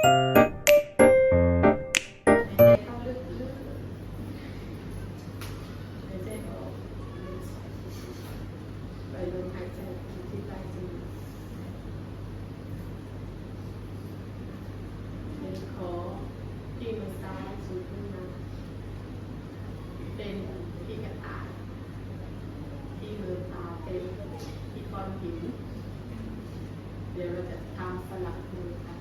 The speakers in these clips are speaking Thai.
เข้าลึกๆหายใจออกปล่อยลมหายใจที่ปลายจมูกเดี๋ยวขอที่มือซ้ายสูงขึ้นมาเป็นที่กระต่ายที่มือขวาเป็นที่ก้อนหิน เดี๋ยวเราจะทำสลับมือกัน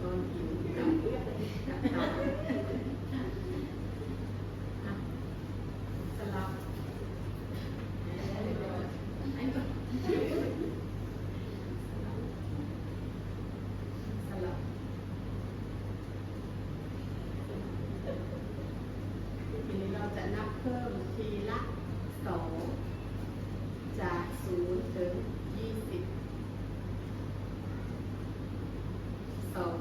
ก้อนหินกับกระต่ายอะสลับไอ้ก่อนสลับทีนี้เราจะนับเพิ่มทีละสองจากศูนย์ถึงยี่สิบ สอง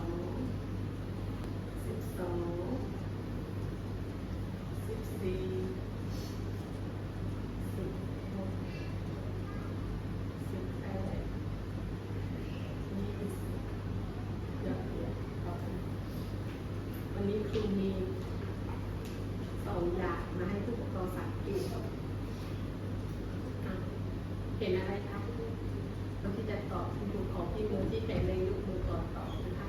สิบสองสิบสี่สิบหกสิบแปดยี่สิบยอดเยี่ยมขอบคุณวันนี้ครูมีสองอย่างมาให้ผู้ปกครองสังเกตอะเห็นอะไรคะเราที่จะตอบคุณ ครูขอที่มือที่แข็งแรงยกมือก่อนตอบนะคะ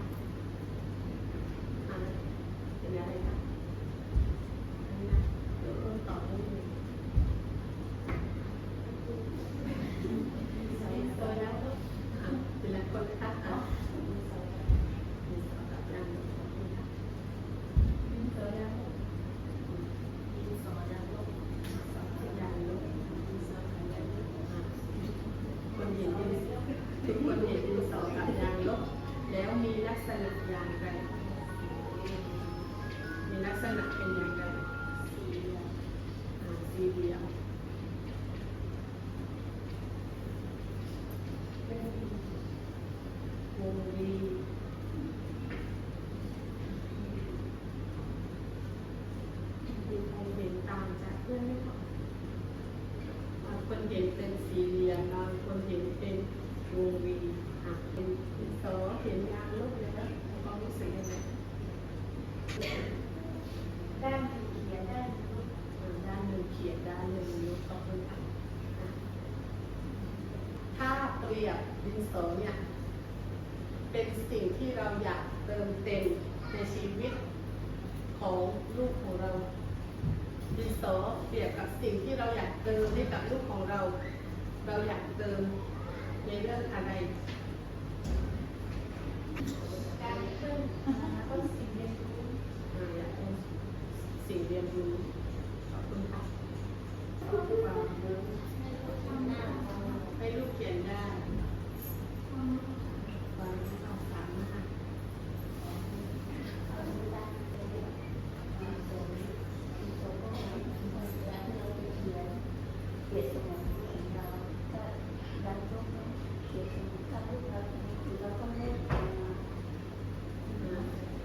อะเห็นอะไรคะอันนี้นะเดี๋ยวเริ่มตอบได้เลยใส่ตัวแล้วอะเป็นละคนนะคะอะมีสองมีสองกับยังขอบคุณค่ะมีตัวแล้วมีสองยังลบสองยังลบมีสองยังลบอะ คนเห็นดินทุกคนเห็นดินสอกับยางลบ แล้วมีลักษณะอย่างไร มีลักษณะเป็นอย่างไรอ่าสี่เหลี่ยมวงรีมีใครเห็นต่างจากเพื่อนไหมคะบางคนเห็นเป็นสี่เหลี่ยมบางคนเห็นเป็นวงวีอะเป็นเป็นซอเห็นยางลบเลยนะความรู้สึกยังไงด้านที่เขียนด้านอ่าด้านหนึ่งเขียนด้านหนึ่งลบขอบคุณค่ะถ้าเปรียบดินสอเนี่ยเป็นสิ่งที่เราอยากเติมเต็มในชีวิตของลูกของเรา ดินสอเปรียบกับสิ่งที่เราอยากเติมให้กับลูกของเรา เราอยากเติมในเรื่องอะไรการเพิ่มต้นสิ่งเรียนรู้อ่าอยากเป็นสิ่งเรียนรู้ขอบคุณค่ะความรู้ทำหน้าให้ลูกเขียนได้ความรู้ความสามารถ เขียนสมองของเราก็ดันทุกเขียนสมองถ้าลูกเราเราก็เล่น อ่า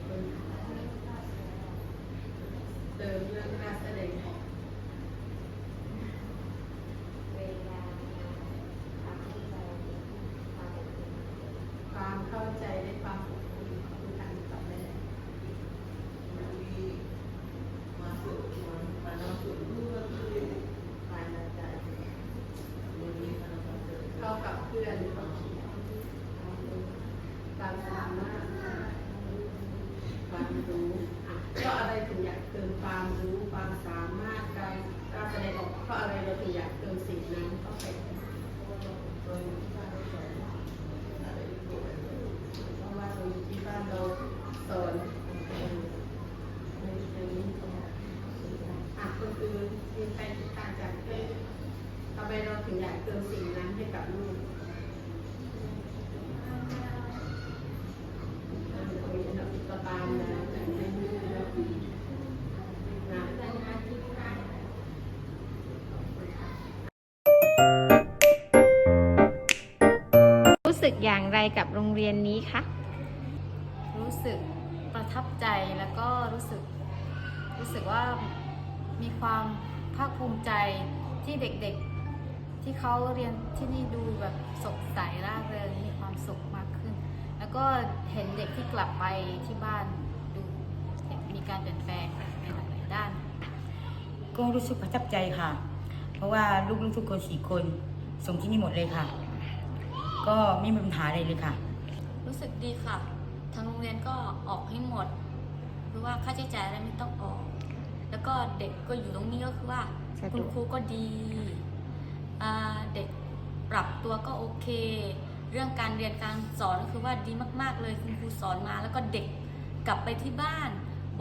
ขอบคุณค่ะ เติมเรื่องการแสดงออก เวลาทำที่เราความ ความเข้าใจในความอบอุ่นของการตอบได้ เข้ากับเพื่อนเขาเขียนความสามารถความรู้อะเพราะอะไรถึงอยากเติมความรู้ ความสามารถการการแสดงออกเพราะอะไรเราถึงอยากเติมสิ่งนั้นเข้าไปเพราะว่าเราอยู่ที่บ้านเราสอนใน สึกอย่างไรกับโรงเรียนนี้คะ รู้สึกประทับใจแล้วก็รู้สึกรู้สึกว่ามีความภาคภูมิใจที่เด็กๆที่เขาเรียนที่นี่ดูแบบสดใสร่าเริงมีความสุขมากขึ้น แล้วแล้วก็เห็นเด็กที่กลับไปที่บ้านดูเห็นมีการเปลี่ยนแปลงในหลายๆด้าน ก็รู้สึกประทับใจค่ะ เพราะว่าลูกๆทุกคนสี่คนส่งที่นี่หมดเลยค่ะ ก็ไม่มีปัญหาอะไรเลยค่ะ รู้สึกดีค่ะ ทางโรงเรียนก็ออกให้หมดคือว่าค่าใช้จ่ายอะไรไม่ต้องออก แล้วก็เด็กก็อยู่ตรงนี้ก็คือว่าสะดวก คุณครูก็ดีอ่าเด็กปรับตัวก็โอเค เรื่องการเรียนการสอนก็คือว่าดีมาก ๆ เลยคุณครูสอนมา แล้วก็เด็กกลับไปที่บ้าน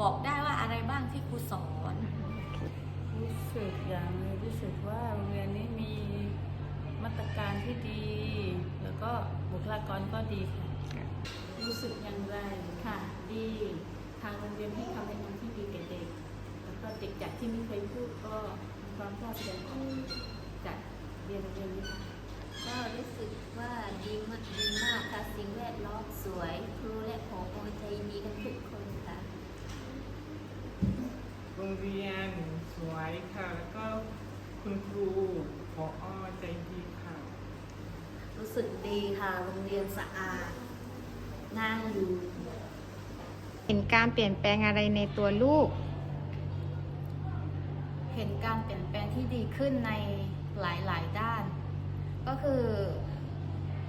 บอกได้ว่าอะไรบ้างที่ครูสอน รู้สึกอย่างหนึงรู้สึกว่าโรงเรียนนี้มี มาตรการที่ดี แล้วก็บุคลากรก็ดีค่ะรู้สึกอย่างไรค่ะ ดีทางโรงเรียนให้คำแนะนำที่ดีแก่เด็ก แล้วก็เด็กจากที่ไม่เคยพูดก็มีความกล้าแสดงออกจากเรียนโรงเรียนนี้ค่ะก็รู้สึกว่าดีมากดีมากค่ะสิ่งแวดล้อมสวย ครูและผอใจดีกันทุกคนค่ะโรงเรียนสวยค่ะ แล้วก็คุณครูพออใจดีค่ะ รู้ สึกดีค่ะ โรงเรียนสะอาดน่าอยู่เห็นการเปลี่ยนแปลงอะไรในตัวลูก เห็นการเปลี่ยนแปลงที่ดีขึ้นในหลายๆด้าน ก็คือ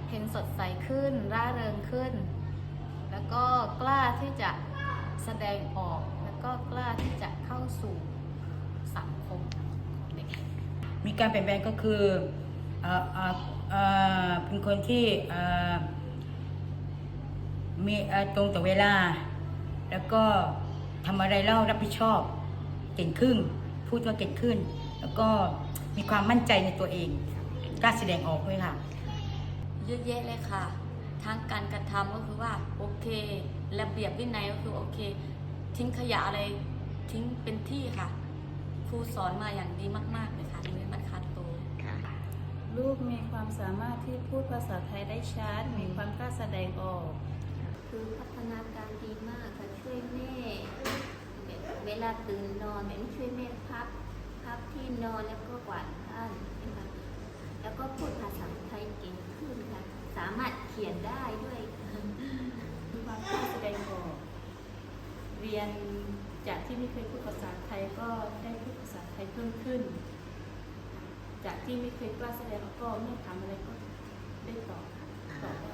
เห็นสดใสขึ้น ร่าเริงขึ้น แล้วก็กล้าที่จะแสดงออก แล้วก็กล้าที่จะเข้าสู่สังคมเด็กมีการเปลี่ยนแปลงก็คือเอ่อ เป็นคนที่มีตรงต่อเวลา แล้วก็ทำอะไรเล่ารับผิดชอบ เก่งขึ้น พูดว่าเก่งขึ้น แล้วก็มีความมั่นใจในตัวเองกล้าแสดงออกด้วยค่ะ เยอะแยะเลยค่ะ ทั้งการกระทำก็คือว่าโอเค ระเบียบวินัยก็คือโอเค ทิ้งขยะอะไรทิ้งเป็นที่ค่ะ ครูสอนมาอย่างดีมาก ๆเลย ลูกมีความสามารถที่พูดภาษาไทยได้ชัด มีความกล้าแสดงออก คือพัฒนาการดีมากค่ะช่วยแม่แบบเวลาตื่นนอนแบบช่วยแม่พับพับที่นอนแล้วก็กวาดบ้านนะคะแล้วก็พูดภาษาไทยเก่งขึ้นค่ะสามารถเขียนได้ด้วยค่ะมีความกล้าแสดงออกเรียนจากที่ไม่เคยพูดภาษาไทยก็ได้พูดภาษาไทยเพิ่มขึ้น จากที่ไม่เคยกล้าแสดงออกก็ไม่ถามอะไรก็ได้ตอบค่ะตอบได้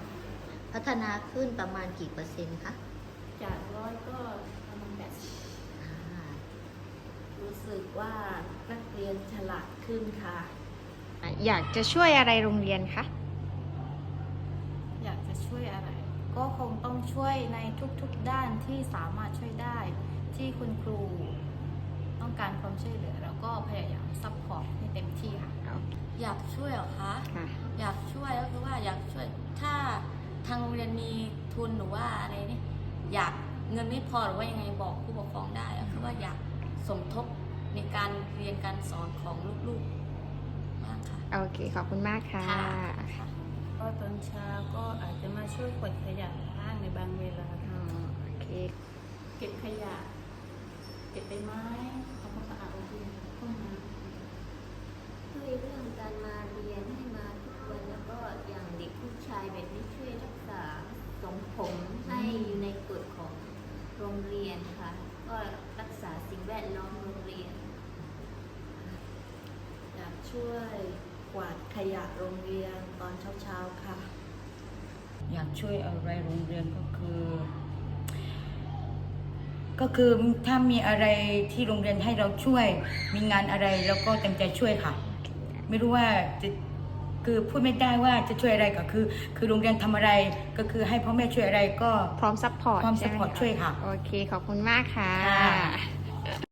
พัฒนาขึ้นประมาณกี่เปอร์เซ็นต์คะจากร้อยก็ประมาณแปดสิบอ่ารู้สึกว่านักเรียนฉลาดขึ้นค่ะ อยากจะช่วยอะไรโรงเรียนคะ อยากจะช่วยอะไร ก็คงต้องช่วยในทุกๆด้านที่สามารถช่วยได้ที่คุณครู ต้องการความช่วยเหลือ แล้วก็พยายามซัพพอร์ตให้เต็มที่ค่ะ อยากช่วยเหรอคะค่ะอยากช่วยก็คือว่าอยากช่วย ถ้าทางโรงเรียนมีทุนหรือว่าอะไรเนี่ยอยากเงินไม่พอหรือว่ายังไงบอกผู้ปกครองได้ก็คือว่าอยากสมทบในการเรียนการสอนของลูกๆมากค่ะ โอเค ขอบคุณมากค่ะค่ะก็ตอนเช้าก็อาจจะมาช่วยขนขยะห้างในบางเวลาอ๋อโอเค เก็บขยะเก็บใบไม้ทำความสะอาดโรงเรียนห้องน้ำช่วยเรื่องการมาเรียนให้มาทุกวันแล้วก็อย่างเด็กผู้ชายแบบนี้ช่วยรักษาสมผมให้อยู่ในกฎของโรงเรียนค่ะ ก็รักษาสิ่งแวดล้อมโรงเรียนอยากช่วยกวาดขยะโรงเรียนตอนเช้าๆค่ะ อยากช่วยอะไรโรงเรียนก็คือ ก็คือถ้ามีอะไรที่โรงเรียนให้เราช่วย มีงานอะไรเราก็เต็มใจช่วยค่ะ ไม่รู้ว่าจะคือพูดไม่ได้ว่าจะช่วยอะไรก็คือ คือโรงเรียนทำอะไรก็คือให้พ่อแม่ช่วยอะไรก็พร้อมซัพพอร์ตพร้อมใช่ไห support ช่วยค่ะ โอเค ขอบคุณมากค่ะ ค่ะ